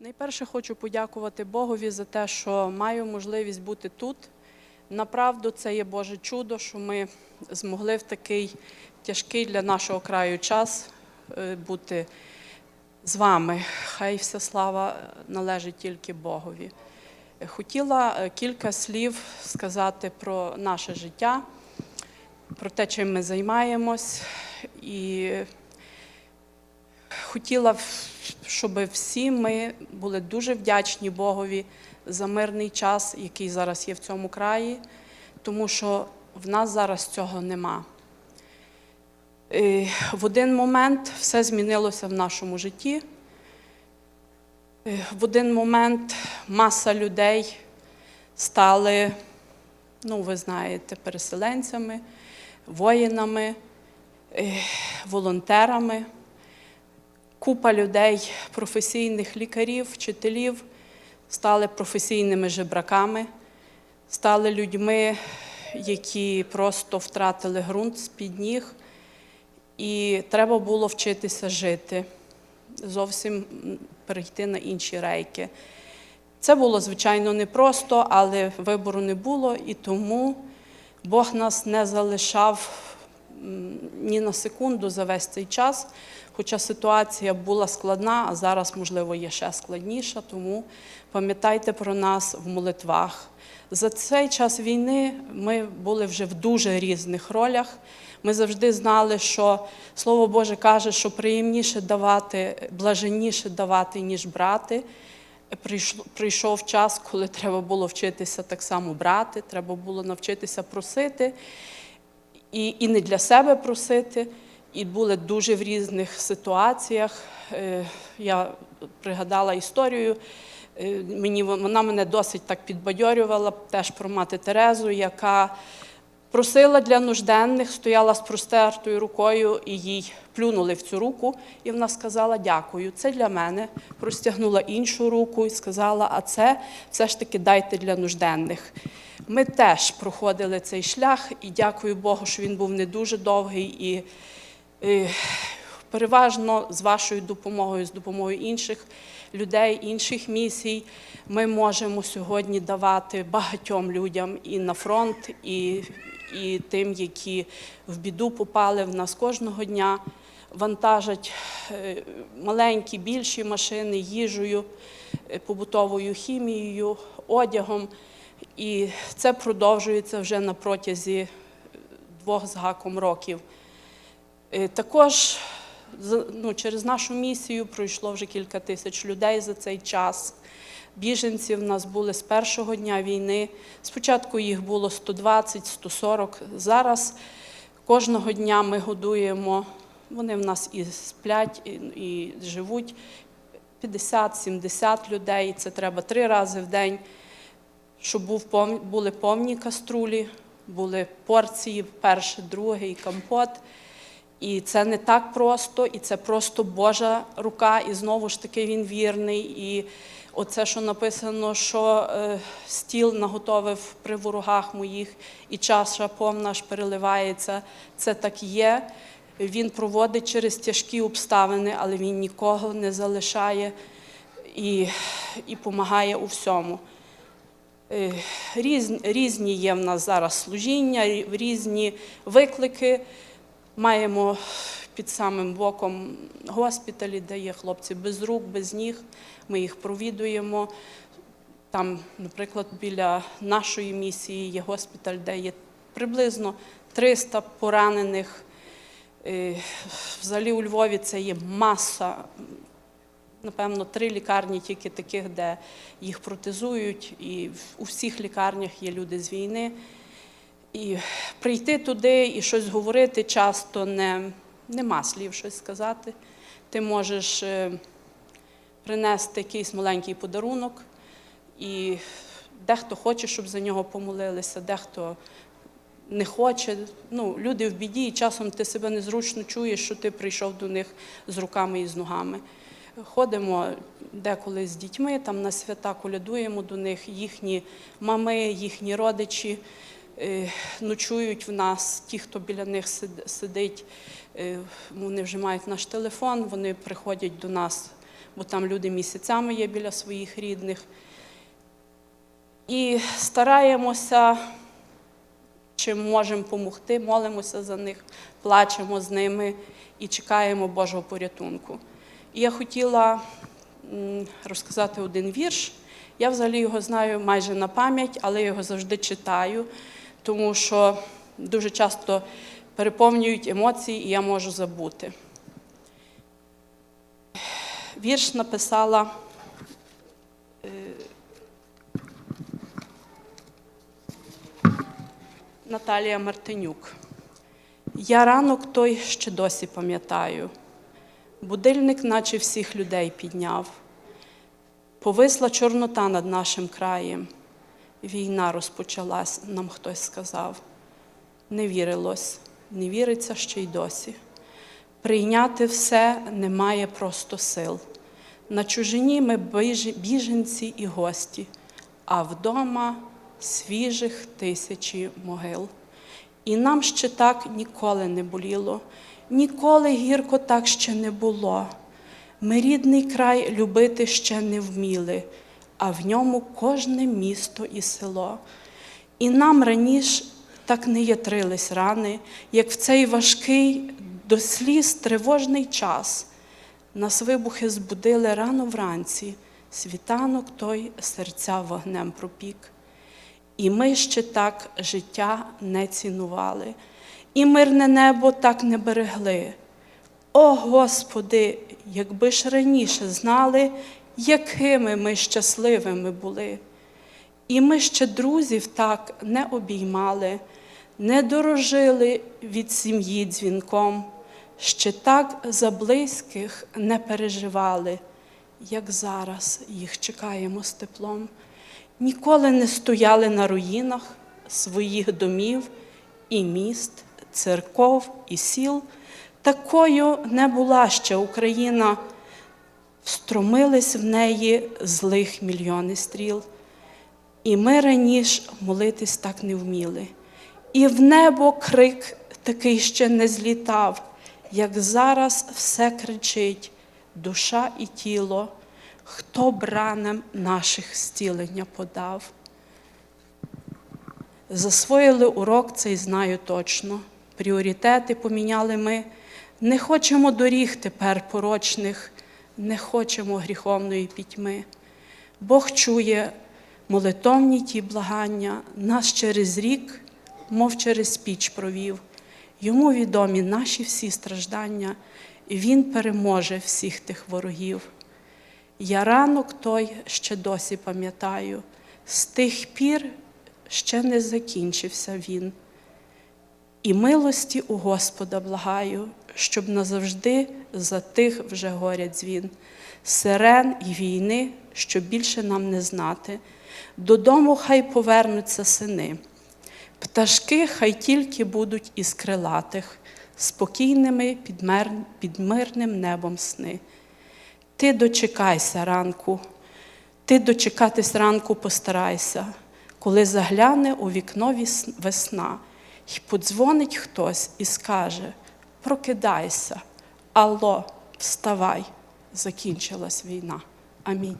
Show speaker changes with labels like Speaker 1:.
Speaker 1: Найперше хочу подякувати Богові за те, що маю можливість бути тут. Направду, це є Боже чудо, що ми змогли в такий тяжкий для нашого краю час е, бути з вами. Хай вся слава належить тільки Богові. Е, Хотіла е, кілька слів сказати про наше життя, про те, чим ми займаємось. І хотіла, щоб всі ми були дуже вдячні Богові за мирний час, який зараз є в цьому краї, тому що в нас зараз цього нема. В один момент все змінилося в нашому житті. В один момент маса людей стали, ну, ви знаєте, переселенцями, воїнами, волонтерами. Купа людей, професійних лікарів, вчителів стали професійними жебраками, стали людьми, які просто втратили ґрунт з-під ніг, і треба було вчитися жити, зовсім перейти на інші рейки. Це було, звичайно, непросто, але вибору не було, і тому Бог нас не залишав ні на секунду за весь цей час. Хоча ситуація була складна, а зараз, можливо, є ще складніша, тому пам'ятайте про нас в молитвах. За цей час війни ми були вже в дуже різних ролях. Ми завжди знали, що Слово Боже каже, що приємніше давати, блаженніше давати, ніж брати. Прийшов час, коли треба було вчитися так само брати, треба було навчитися просити і, і не для себе просити, і були дуже в різних ситуаціях. Е, Я пригадала історію. е, Мені вона мене досить так підбадьорювала, теж про мати Терезу, яка просила для нужденних, стояла з простертою рукою, і їй плюнули в цю руку, і вона сказала дякую. Це для мене. Простягнула іншу руку і сказала, а це все ж таки дайте для нужденних. Ми теж проходили цей шлях, і дякую Богу, що він був не дуже довгий. І е, переважно з вашою допомогою, з допомогою інших людей, інших місій, ми можемо сьогодні давати багатьом людям і на фронт, і, і тим, які в біду попали в нас кожного дня. Вантажать е, маленькі, більші машини їжею, е, побутовою хімією, одягом. І це продовжується вже на протязі е, двох з гаком років. Е, Також ну, через нашу місію пройшло вже кілька тисяч людей за цей час. Біженці в нас були з першого дня війни. Спочатку їх було 120, 140. Зараз кожного дня ми годуємо. Вони в нас і сплять, і, і живуть 50-70 людей. Це треба три рази в день щоб був були повні каструлі, були порції, перше, друге і компот. І це не так просто, і це просто Божа рука, і знову ж таки він вірний. І оце, що написано, що е, стіл наготовив при ворогах моїх, і чаша повна аж переливається. Це так є. Він проводить через тяжкі обставини, але він нікого не залишає і, і допомагає у всьому. Е, Різні, різні є в нас зараз служіння, різні виклики. Маємо під самим боком госпіталі, де є хлопці без рук, без ніг. Ми їх провідуємо. Там, наприклад, біля нашої місії є госпіталь, де є приблизно 300 поранених. Е, Взагалі у Львові це є маса напевно, три лікарні тільки таких, де їх протезують, і у всіх лікарнях є люди з війни. І прийти туди і щось говорити часто не, нема слів щось сказати. Ти можеш е, принести якийсь маленький подарунок, і дехто хоче, щоб за нього помолилися, дехто не хоче. Ну, люди в біді, і часом ти себе незручно чуєш, що ти прийшов до них з руками і з ногами. Ходимо деколи з дітьми, там на свята колядуємо до них, їхні мами, їхні родичі е, ночують в нас, ті, хто біля них сидить, е, вони вже мають наш телефон, вони приходять до нас бо там люди місяцями є біля своїх рідних. І стараємося, чим можемо допомогти, молимося за них, плачемо з ними і чекаємо Божого порятунку. І я хотіла розказати один вірш. Я взагалі його знаю майже на пам'ять, але його завжди читаю, тому що дуже часто переповнюють емоції, і я можу забути. Вірш написала е, Наталія Мартинюк. Я ранок той ще досі пам'ятаю. Будильник, наче всіх людей підняв. Повисла чорнота над нашим краєм. Війна розпочалась, нам хтось сказав. Не вірилось, не віриться ще й досі. Прийняти все немає просто сил. На чужині ми біженці і гості, а вдома свіжих тисячі могил. І нам ще так ніколи не боліло, ніколи гірко так ще не було. Ми рідний край любити ще не вміли, а в ньому кожне місто і село. І нам раніше так не ятрились рани, як в цей важкий до сліз тривожний час. Нас вибухи збудили рано вранці, світанок той серця вогнем пропік. І ми ще так життя не цінували, і мирне небо так не берегли. О Господи, якби ж раніше знали, якими ми щасливими були. І ми ще друзів так не обіймали, не дорожили від сім'ї дзвінком, ще так за близьких не переживали, як зараз їх чекаємо з теплом. Ніколи не стояли на руїнах своїх домів і міст, церков і сіл. Такою не була ще Україна, встромились в неї злих мільйони стріл. І ми раніше молитись так не вміли. І в небо крик такий ще не злітав, як зараз все кричить, душа і тіло, хто бранам наших зцілення подав. Засвоїли урок цей знаю точно. Пріоритети поміняли ми. Не хочемо доріг тепер порочних, не хочемо гріховної пітьми. Бог чує молитовні ті благання, нас через рік, мов через піч провів. Йому відомі наші всі страждання, Він переможе всіх тих ворогів. Я ранок той ще досі пам'ятаю, з тих пір ще не закінчився він. І милості у Господа благаю, щоб назавжди затих вже горя дзвін, сирен і війни, щоб більше нам не знати. Додому хай повернуться сини. Пташки хай тільки будуть із крилатих, спокійними під, під мирним небом сни. Ти дочекайся ранку, ти дочекатись ранку постарайся, коли загляне у вікно весна, й подзвонить хтось і скаже: Прокидайся, алло, вставай, закінчилась війна. Амінь.